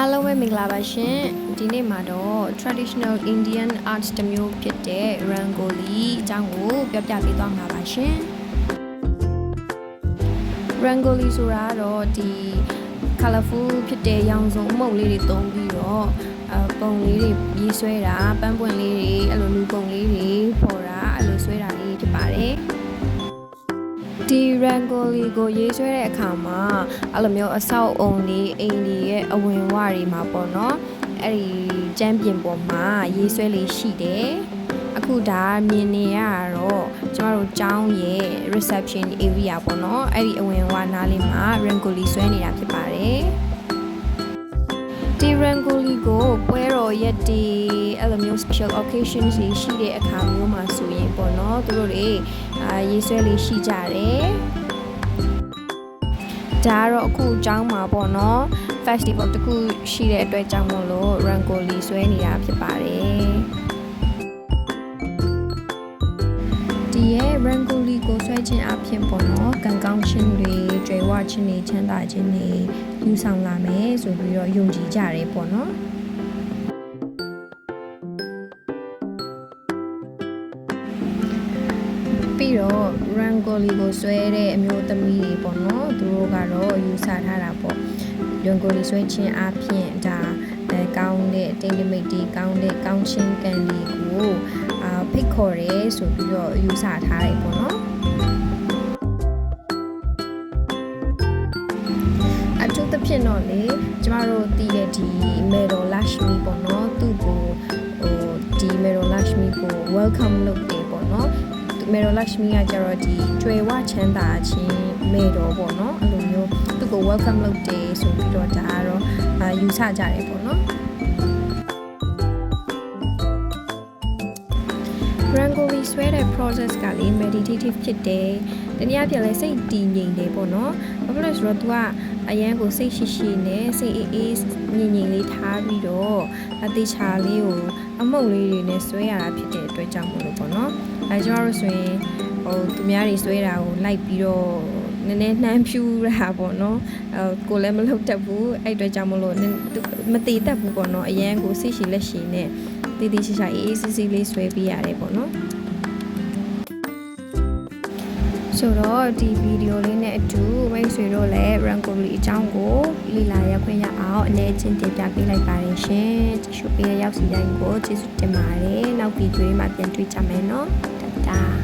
အားလုံးပဲမင်္ဂလာပါရှင်ဒီနေ့မှာတော့ traditional Indian art တစ်မျိုးဖြစ်တဲ့ Rangoli အကြောင်းကိုပြောပြပေးသွားမှာပါရှင် Rangoli ဆိုတာကတော့ဒီ colorful ဖြစ်တဲ့ရောင်စုံအမုတ်လေးတွေသုံးပြီးတော့အပုံလေးတွေရေးဆွဲတာပန်းပွင့်လေးတွေအဲ့လိုလူပုံလေးတွေပေါ် ဒီ rangoli ကိုရေးဆွဲတဲ့အခါမှာအဲ့လိုမျိုးအဆောက်အုံလေးအိမ်တွေရဲ့အဝင်ဝတွေမှာပေါ့နော်အဲ့ဒီကျမ်းပြင်ပေါ်မှာရေးဆွဲလေးရှိတယ်အခုဒါမြင်နေရတာတော့ကျမတို့ကျောင်းရဲ့ reception area ပေါ့နော်အဲ့ဒီအဝင်ဝနားလေးမှာ rangoli ဆွဲနေတာဖြစ်ပါတယ်ဒီ rangoli ကိုပွဲတော်ရက်တီအဲ့လိုမျိုး special occasions တွေရှိတဲ့အခါမျိုးမှာဆိုရင်ပေါ့နော်သူတို့တွေအာရေးဆွဲလေးရှိကြတယ်ဒါကတော့အခုအကြောင်းမှာပေါ့နော် festival တခုရှိတဲ့အတွက်ကြောင့်မို့လို့ rangoli ဆွဲနေတာဖြစ်ပါတယ်ဒီရဲ့ rangoli ကိုဆွဲခြင်းအဖြစ်ပေါ့နော်ကံကောင်းခြင်းတွေကြွယ်ဝခြင်းတွေချမ်းသာခြင်းတွေယူဆောင်လာမယ်ဆိုပြီးတော့ယုံကြည်ကြတယ်ပေါ့နော် ပြီးတော့ rangoli ကိုဆွဲတဲ့အမျိုးသမီးတွေပေါ့နော်သူတို့ကတော့ယူဆထားတာပေါ့ rangoli ဆွဲခြင်းအပြင်ဒါအဲကောင်းတဲ့တိမ်တမိတ်တီကောင်းတဲ့ကောင်းချင်းကံလေးကိုအာဖိတ်ခေါ်ရဲဆိုပြီးတော့ယူဆထားတယ်ပေါ့နော်အထူးသဖြင့်တော့လေကျမတို့တည်တဲ့ဒီ Mero Lashmi ပေါ့နော်သူ့ကိုဟိုဒီ Mero Lashmi ကို welcome လုပ်တယ်ပေါ့နော် မေတော်လက္ခမီကကျတော့ဒီကျွယ်ဝချမ်းသာခြင်းမေတော်ပေါ့နော်အဲ့လိုမျိုးသူ့ကို welcome လုပ်တယ်ဆိုပြီးတော့ဒါကတော့အာယူဆကြတယ်ပေါ့နော် Rangoli ဆွဲတဲ့ process ကလေ meditative ဖြစ်တယ်။တနည်းအားဖြင့်လည်းစိတ်တည်ငြိမ်တယ်ပေါ့နော်။ဘာဖြစ်လို့လဲဆိုတော့ तू က အရန်ကိုစိတ်ရှိရှိနဲ့စိတ်အေးအေးငြိမ်ငြိမ်လေးထားပြီးတော့အသေးချာလေးကိုအမုတ်လေးတွေနဲ့ဆွဲရတာဖြစ်တဲ့အတွက်ကြောင့်မို့လို့ပေါ့နော်။အဲကျွန်တော်တို့ဆိုရင်ဟိုသူများတွေဆွဲတာကိုလိုက်ပြီးတော့နည်းနည်းနှမ်းဖြူတာပေါ့နော်အဲကိုလည်းမလုပ်တတ်ဘူးအဲ့အတွက်ကြောင့်မလို့နည်းမတည်တတ်ဘူးပေါ့နော်အရန်ကိုစိတ်ရှိလက်ရှိနဲ့တည်တည်ချာချာအေးအေးဆေးဆေးလေးဆွဲပေးရတယ်ပေါ့နော် ဆိုတော့ဒီဗီဒီယိုလေးနဲ့အတူမိတ်ဆွေတို့လည်း Rangoli အကြောင်းကိုလေ့လာရခွင့်ရအောင်အနေချင်းတင်ပြပေးလိုက်ပါတယ်ရှင်။ကြည့်ရှုပေးရရောက်စီတိုင်းကိုကျေးဇူးတင်ပါတယ်။နောက်ဗီဒီယိုမှာပြန်တွေ့ကြမယ်နော်။တတား